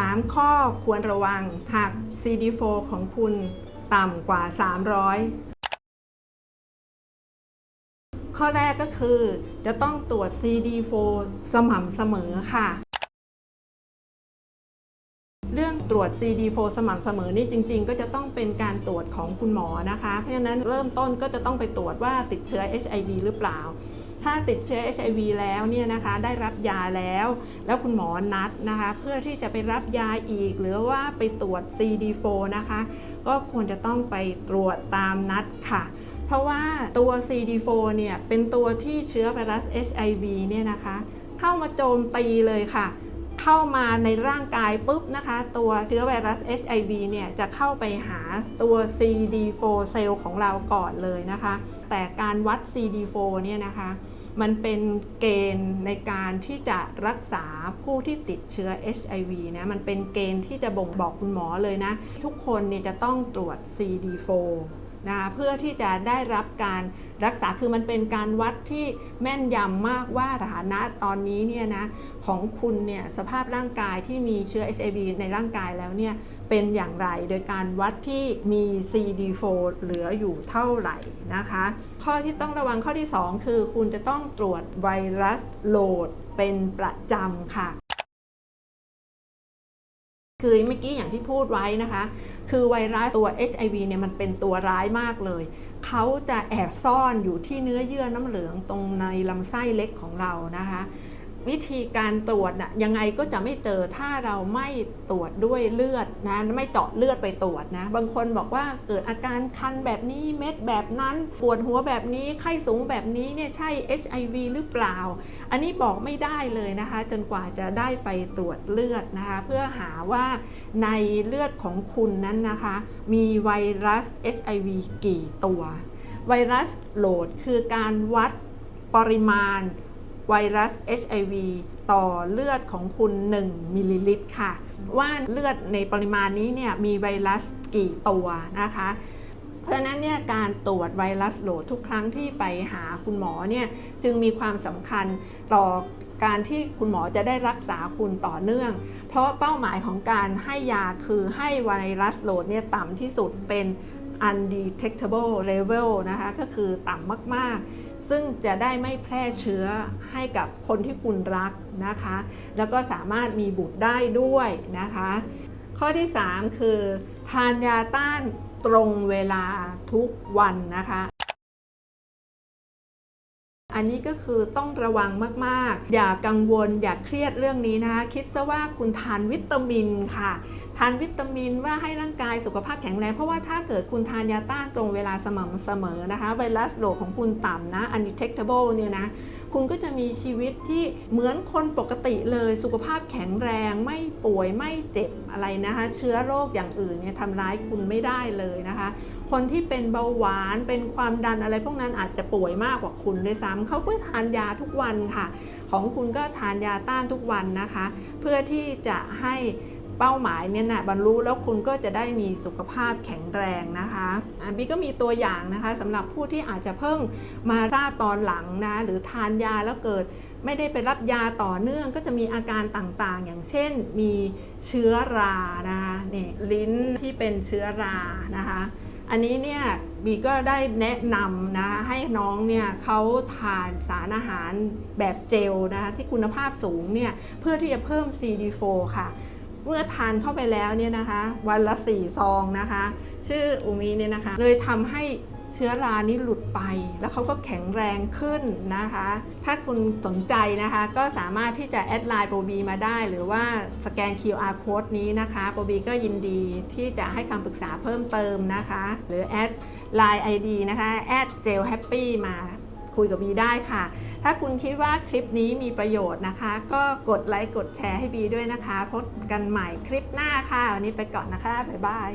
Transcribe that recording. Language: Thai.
3 ข้อควรระวังหาก CD4 ของคุณต่ำกว่า 300 ข้อแรกก็คือ จะต้องตรวจ CD4 สม่ำเสมอค่ะ เรื่องตรวจ CD4 สม่ำเสมอนี่จริง ๆ ก็จะต้องเป็นการตรวจของคุณหมอนะคะ เพราะฉะนั้นเริ่มต้นก็จะต้องไปตรวจว่าติดเชื้อ HIV หรือเปล่า ถ้าติดเชื้อ HIV แล้วเนี่ยนะคะได้รับยาแล้ว แล้วคุณหมอนัดนะคะ เพื่อที่จะไปรับยาอีก หรือว่าไปตรวจ CD4 นะคะ ก็ควรจะต้องไปตรวจตามนัดค่ะเพราะว่าตัว CD4 เนี่ยเป็นตัวที่เชื้อไวรัส HIV เนี่ยนะคะ เข้ามาโจมตีเลยค่ะ เข้ามาในร่างกายปุ๊บนะคะ ตัวเชื้อไวรัส HIV เนี่ยจะเข้าไปหาตัว CD4 เซลล์ของเราก่อนเลยนะคะ แต่การวัด CD4 เนี่ยนะคะ มันเป็นเกณฑ์ในการที่จะรักษาผู้ที่ติดเชื้อ HIV นะมันเป็นเกณฑ์ที่จะบ่งบอกคุณหมอเลยนะ ทุกคนเนี่ยจะต้องตรวจ CD4 นะคะเพื่อที่จะได้รับการรักษาคือมันเป็นการวัดที่แม่นยำมากว่าสถานะตอนนี้เนี่ยนะของคุณเนี่ยสภาพร่างกายที่มีเชื้อ HIV ในร่างกายแล้วเนี่ยเป็นอย่างไรโดยการวัดที่มี CD4 เหลืออยู่เท่าไหร่นะคะ ข้อที่ต้องระวังข้อที่ 2 คือคุณจะต้องตรวจไวรัสโหลดเป็นประจำค่ะ คือเมื่อกี้อย่างที่พูดไว้นะคะ คือไวรัสตัว HIV เนี่ยมันเป็นตัวร้ายมากเลย เขาจะแอบซ่อนอยู่ที่เนื้อเยื่อน้ำเหลืองตรงในลำไส้เล็กของเรานะคะ วิธีการตรวจนะยังไงก็จะไม่เจอถ้าเราไม่ตรวจด้วยเลือดนะไม่เจาะเลือดไปตรวจนะ บางคนบอกว่าเกิดอาการคันแบบนี้เม็ดแบบนั้น ปวดหัวแบบนี้ไข้สูงแบบนี้เนี่ยใช่ HIV หรือเปล่า อันนี้บอกไม่ได้เลยนะคะ จนกว่าจะได้ไปตรวจเลือดนะคะ เพื่อหาว่าในเลือดของคุณนั้นนะคะ มีไวรัส HIV กี่ตัว ไวรัสโหลดคือการวัดปริมาณ ไวรัส HIV ต่อเลือดของคุณ 1 มิลลิลิตรค่ะ ว่าเลือดในปริมาณนี้เนี่ยมีไวรัสกี่ตัวนะคะ เพราะฉะนั้นเนี่ยการตรวจไวรัสโหลดทุกครั้งที่ไปหาคุณหมอเนี่ยจึงมีความสำคัญต่อการที่คุณหมอจะได้รักษาคุณต่อเนื่อง เพราะเป้าหมายของการให้ยาคือให้ไวรัสโหลดเนี่ยต่ำที่สุดเป็น undetectable level นะคะ ก็คือต่ำมาก ๆ ซึ่งจะได้ไม่แพร่เชื้อให้กับคนที่คุณรักนะคะ แล้วก็สามารถมีบุตรได้ด้วยนะคะ ข้อที่ 3 คือ ทานยาต้านตรงเวลาทุกวันนะคะอันนี้ก็คือต้องระวังมาก ๆ อย่ากังวล อย่าเครียดเรื่องนี้นะคะ คิดซะว่าคุณทานวิตามินค่ะทานวิตามินว่าให้ร่างกายสุขภาพแข็งแรง เพราะว่าถ้าเกิดคุณทานยาต้านตรงเวลาสม่ำเสมอนะคะไวรัสโหลของคุณต่ำนะ undetectable เนี่ยนะคุณก็จะมีชีวิตที่เหมือนคนปกติเลยสุขภาพแข็งแรงไม่ป่วยไม่เจ็บอะไรนะคะ เชื้อโรคอย่างอื่นเนี่ยทำร้ายคุณไม่ได้เลยนะคะ คนที่เป็นเบาหวานเป็นความดันอะไรพวกนั้นอาจจะป่วยมากกว่าคุณด้วยซ้ำเขาก็ทานยาทุกวันค่ะ ของคุณก็ทานยาต้านทุกวันนะคะ เพื่อที่จะให้ เป้าหมายเนี่ยนะบรรลุแล้วคุณก็จะได้มีสุขภาพแข็งแรงนะคะอะบีก็มีตัวอย่างนะคะสำหรับผู้ที่อาจจะเพิ่งมาทราบตอนหลังนะหรือทานยาแล้วเกิดไม่ได้ไปรับยาต่อเนื่องก็จะมีอาการต่างๆ อย่างเช่นมีเชื้อรานะคะนี่ลิ้นที่เป็นเชื้อรานะคะ อันนี้เนี่ยบีก็ได้แนะนำนะคะให้น้องเนี่ยเขาทานสารอาหารแบบเจลนะคะที่คุณภาพสูงเนี่ยเพื่อที่จะเพิ่ม CD4 ค่ะ เมื่อทานเข้าไปแล้วเนี่ยนะคะ วันละ4ซองนะคะ ชื่ออุมิเนี่ยนะคะ เลยทำให้เชื้อรานี้หลุดไป แล้วเขาก็แข็งแรงขึ้นนะคะ ถ้าคุณสนใจนะคะ ก็สามารถที่จะแอดไลน์โปรบีมาได้ หรือว่าสแกน QR code นี้นะคะ โปรบีก็ยินดีที่จะให้คำปรึกษาเพิ่มเติมนะคะ หรือแอดไลน์ ID นะคะแอดเจลแฮปปี้มา คุยกับบีได้ค่ะ ถ้าคุณคิดว่าคลิปนี้มีประโยชน์นะคะ ก็กดไลค์กดแชร์ให้บีด้วยนะคะ พบกันใหม่คลิปหน้าค่ะ วันนี้ไปก่อนนะคะ บ๊ายบาย